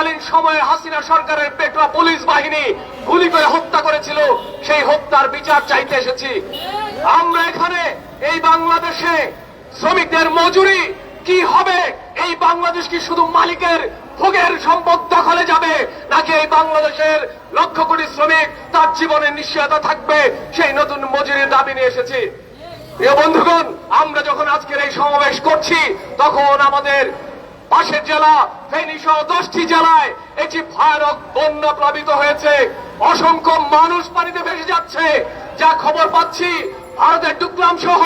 তৎকালীন সময়ে হাসিনা সরকারের পেটুয়া পুলিশ বাহিনী গুলি করে হত্যা করেছিল। সেই হত্যার বিচার চাইতে এসেছি। আমরা এখানে এই বাংলাদেশে শ্রমিকদের মজুরি কি হবে? এই বাংলাদেশ কি শুধু মালিকের ভোগের সম্পদ দখলে যাবে, নাকি এই বাংলাদেশের লক্ষ কোটি শ্রমিক তার জীবনের নিশ্চয়তা থাকবে? সেই নতুন মজুরির দাবি নিয়ে এসেছি। প্রিয় বন্ধুগণ, আমরা যখন আজকের এই সমাবেশ করছি, তখন আমাদের পাশের জেলা ফেনী সহ দশটি জেলায় একটি ভয়ানক বন্যা প্লাবিত হয়েছে। অসংখ্য মানুষ পানিতে ভেসে যাচ্ছে। যা খবর পাচ্ছি, ভারতের ডুকলাম সহ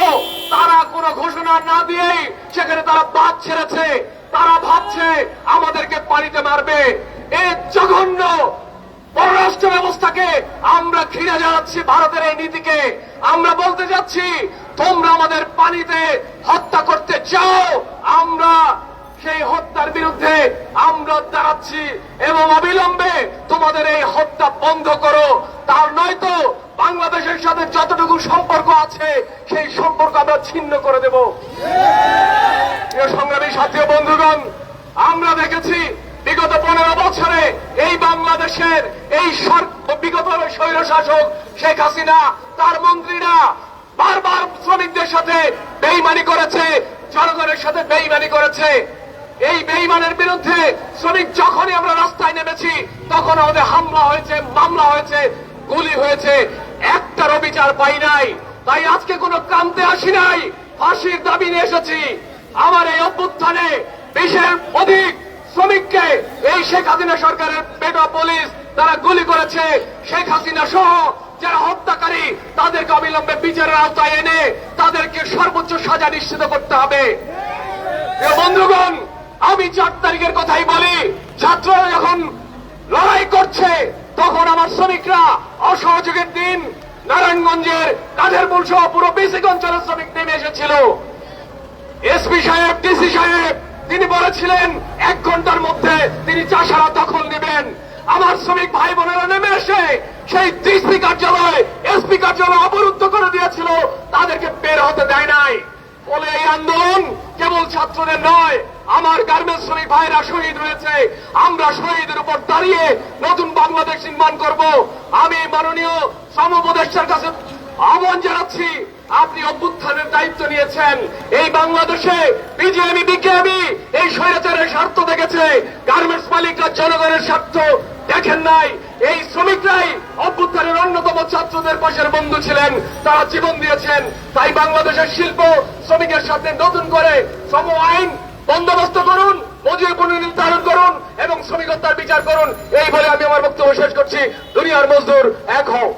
তারা কোনো ঘোষণা না দিয়েই সেখানে তারা বাদ ছেড়েছে। তারা ভাবছে আমাদেরকে পানিতে মারবে। এ জঘন্য পররাষ্ট্র ব্যবস্থাকে আমরা ঘৃণা জানাচ্ছি ভারতের এই নীতিকে। আমরা বলতে যাচ্ছি, তোমরা আমাদের পানিতে হত্যা করতে চাও, আমরা আমরা দাঁড়াচ্ছি এবং অবিলম্বে তোমাদের এই হত্যা বন্ধ করো। তার নয়তো বাংলাদেশের সাথে যতটুকু সম্পর্ক আছে, সেই সম্পর্ক আমরা ছিন্ন করে দেব। সংগ্রামী সাথী বন্ধুগণ, আমরা দেখেছি বিগত পনেরো বছরে এই বাংলাদেশের এই বিগত স্বৈর শাসক শেখ হাসিনা, তার মন্ত্রীরা বারবার শ্রমিকদের সাথে বেইমানি করেছে, জনগণের সাথে বেইমানি করেছে। এই বেইমানের বিরুদ্ধে শ্রমিক যখনই আমরা রাস্তায় নেমেছি, তখন আমাদের হামলা হয়েছে, মামলা হয়েছে, গুলি হয়েছে। একটারও বিচার পাই নাই। তাই আজকে কোনো কামতে আসি নাই। ফাঁসির দাবি নিয়ে এসেছি। আমার এই অভ্যুত্থানে বিশের অধিক শ্রমিককে এই শেখ হাসিনা সরকারের পেটা পুলিশ তারা গুলি করেছে। শেখ হাসিনা সহ যারা হত্যাকারী, তাদেরকে অবিলম্বে বিচারের আওতায় এনে তাদেরকে সর্বোচ্চ সাজা নিশ্চিত করতে হবে। বন্ধুগণ আমি চার তারিখের কথাই বলি। ছাত্ররা যখন লড়াই করছে, তখন আমার শ্রমিকরা অসহযোগের দিন নারায়ণগঞ্জের কাঠের পুল সহ পুরো বেসিক অঞ্চলের শ্রমিক নেমে এসেছিল। এসপি সাহেব ডিসি সাহেব, তিনি বলেছিলেন, এক ঘণ্টার মধ্যে তিনি চাষারা দখল নেবেন। আমার শ্রমিক ভাই বোনেরা নেমে এসে সেই ডিসপি কার্যালয়, এসপি কার্যালয় অবরুদ্ধ করে দিয়েছিল। তাদেরকে বের হতে দেয় নাই। ফলে এই আন্দোলন কেবল ছাত্রদের নয় আমার গার্মেন্টস শ্রমিক ভাইরা শহীদ হয়েছে। আমরা শহীদের উপর দাঁড়িয়ে নতুন বাংলাদেশ নির্মাণ করব। আমি মাননীয় শ্রম উপদেষ্টার কাছে আহ্বান জানাচ্ছি, আপনি অভ্যুত্থানের দায়িত্ব নিয়েছেন। এই বাংলাদেশে বিজেপি বিকেএবি এই স্বৈরাচারের স্বার্থ দেখেছে। গার্মেন্টস মালিকরা জনগণের স্বার্থ দেখেন নাই। এই শ্রমিকরাই অভ্যুত্থানের অন্যতম ছাত্রদের পাশের বন্ধু ছিলেন। তারা জীবন দিয়েছেন। তাই বাংলাদেশের শিল্প শ্রমিকের সাথে নতুন করে শ্রম আইন বন্দোবস্ত করুন মজুরি পুনর্নির্ধারণ করুন এবং শ্রমিকত্বার বিচার করুন। এই বলে আমি আমার বক্তব্য শেষ করছি। দুনিয়ার মজদুর এক হও।